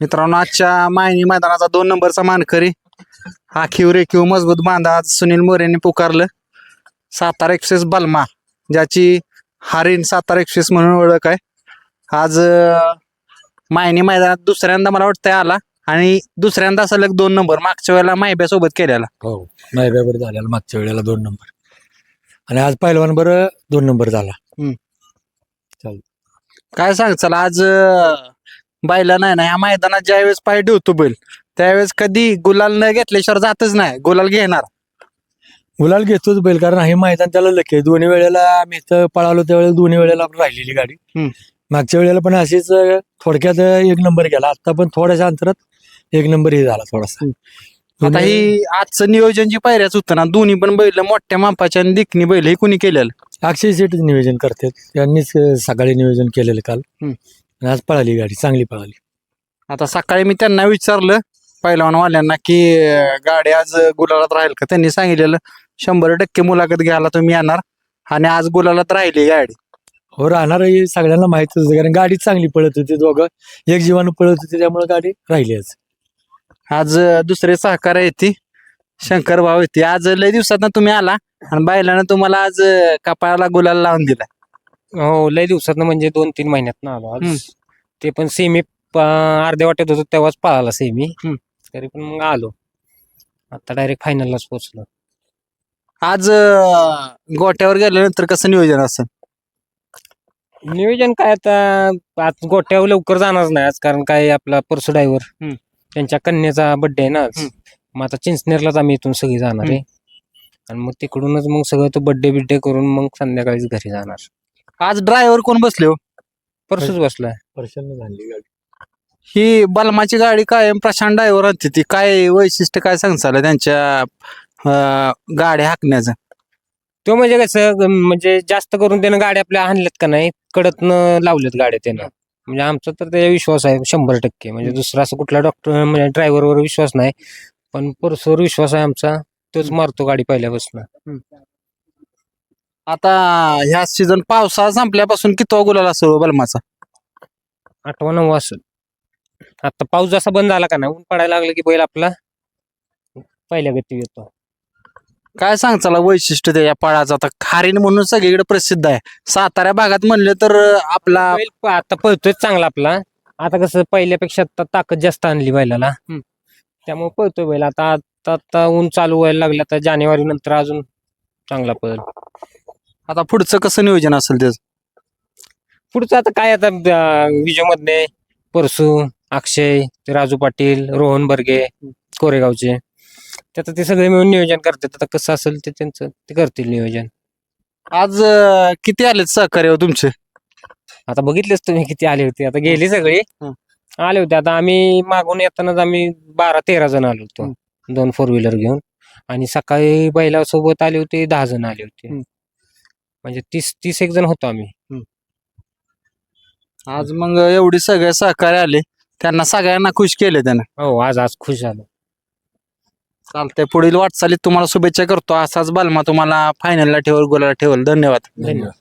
मित्रांनो आजच्या मायनी मैदानाचा दोन नंबरचा मानकरी. आखीव रेखीव मजबूत बांधा. आज सुनील मोरेने पुकारलं. सातारा एक्सप्रेस बलमा ज्याची हारीन सातारा एक्सप्रेस म्हणून ओळख आहे. आज मायनी मैदानात दुसऱ्यांदा मला वाटतं आला आणि दुसऱ्यांदा सलग दोन नंबर मागच्या वेळेला मायब्यासोबत केलेला. हो बरोबर झालेला मागच्या वेळेला दोन नंबर. आणि आज पहिलवान बरं दोन नंबर झाला. काय सांग चला आज बायला नाही ना या मैदानात ज्यावेळेस पाय ठेवतो बैल त्यावेळेस कधी गुलाल न घेतल्याशिवाय जातच नाही गुलाल घेणार. गुलाल घेतोच बैल कारण हे मैदान त्याला लक्ष आहे. दोन्ही वेळेला आम्ही इथं पळालो त्यावेळेला दोन्ही वेळेला आपण राहिलेली गाडी. हम्म. मागच्या वेळेला पण अशीच अं, थोडक्यात अं, एक नंबर गेला. आता पण थोड्याशा अंतरात एक नंबर ही झाला थोडासा. आता दोन्ही- ही आजचं नियोजन जे पायऱ्याच होतं ना दोन्ही पण बैल मोठ्या मापाच्या आणि दिखणी बैल हे कुणी केलेलं? अक्षय शेठच नियोजन करतात. त्यांनीच अं, सकाळी नियोजन केलेलं काल. हम्म. आणि आज पळाली गाडी चांगली पळाली. आता सकाळी मी त्यांना विचारलं पहिलवानवाल्यांना की अं, गाडी आज गुलालात राहील का? त्यांनी सांगितलेलं शंभर टक्के मुलाखत घ्यायला तुम्ही येणार आणि आज गुलालात राहिली गाडी. हो राहणार हे सगळ्यांना माहितच होतं कारण गाडी चांगली पळत होती दोघं. एक जीवानं पळत होती त्यामुळे गाडी राहिली आज. आज अं, दुसरे सहकार्य येते शंकर भाऊ येते आज लय दिवसात तुम्ही आला आणि बैलानं तुम्हाला आज अं, कपाळाला गुलाल लावून दिला. हो लय दिवसात म्हणजे दोन तीन महिन्यात ना आलो हम्म. आज ते पण सेमी अर्ध्या वाटेत होतो तेव्हाच पळाला सेमी हम्म. तरी पण मग आलो. आता डायरेक्ट फायनललाच पोहोचलो. आज अं, गोट्यावर गेल्यानंतर कसं नियोजन असं नियोजन काय आता आज गोट्यावर लवकर जाणार नाही आज कारण काय आपला परसू ड्रायव्हर हम्म. त्यांच्या कन्याचा बर्थडे आहे ना आज. हम्म. मग आता चिंचनेरलाच आम्ही इथून सगळी जाणार आहे. आणि मग तिकडूनच मग सगळं तो बर्थडे बिड्डे करून मग संध्याकाळीच घरी जाणार. आज ड्रायव्हर कोण बसले हो? परसूच बसलाय. प्रसन्न झाली गाडी. ही बलमाची गाडी काय प्रशांत ड्रायव्हर आणते ती. काय वैशिष्ट्य काय सांगचाल त्यांच्या अं, गाड्या हाकण्याचं? तो म्हणजे कसं ग- म्हणजे जास्त करून त्यानं गाड्या आपल्या आणल्यात का नाही कडतनं लावल्यात गाड्या त्यानं. म्हणजे आमचा तर त्याचा विश्वास आहे शंभर टक्के. म्हणजे दुसरा असं कुठला डॉक्टर म्हणजे ड्रायव्हरवर विश्वास नाही. पण परसवर विश्वास आहे आमचा तोच मारतो गाडी पहिल्यापासून. आता ह्या सीझन पावसाळा संपल्यापासून किती गुलाल असो बलमाचा? आठवा नववा असेल. आता पाऊस जसा बंद झाला का नाही ऊन पडायला लागलं की बैल आपला पहिल्या गती येतो. काय सांगचाल वैशिष्ट्य त्याच्या पळाचं? आता खारीन म्हणून सगळीकडे प्रसिद्ध आहे. सातारा भागात म्हणलं तर आपला बैल प- आता पळतोय चांगला आपला. आता कसं पहिल्यापेक्षा आता ताकद जास्त आणली बैलाला. हम्म. त्यामुळे पळतोय बैल. आता आता आता ऊन चालू व्हायला लागलं आता जानेवारी नंतर अजून चांगला पळ आता पुढचं कसं नियोजन असेल त्याचं? पुढचं आता काय आता विजय मधले परसू अक्षय ते राजू पाटील रोहन बर्गे कोरेगावचे. त्याचं ते सगळे मिळून नियोजन करतात. आता कसं असेल ते त्यांचं ते करतील नियोजन. आज अं, किती आलेत सहकार्य हो तुमचे? आता बघितलेच तुम्ही किती आले होते. आता गेली सगळी. हं. आले होते. आता आम्ही मागून येतानाच आम्ही बारा तेरा जण आलो होतो. दोन फोर व्हीलर घेऊन. आणि सकाळी बैला सोबत आले होते दहा जण आले होते. हं. म्हणजे तीस तीस एक जण होतो आम्ही. आज मग एवढी सगळे सहकार्य आले. त्यांना सगळ्यांना खुश केले त्यानं. हो आज आज खुश झालो. चालतंय. पुढील वाटचालीत तुम्हाला शुभेच्छा करतो. असाच बलमा तुम्हाला फायनलला ठेवल गोलाला ठेवल. धन्यवाद. धन्यवाद.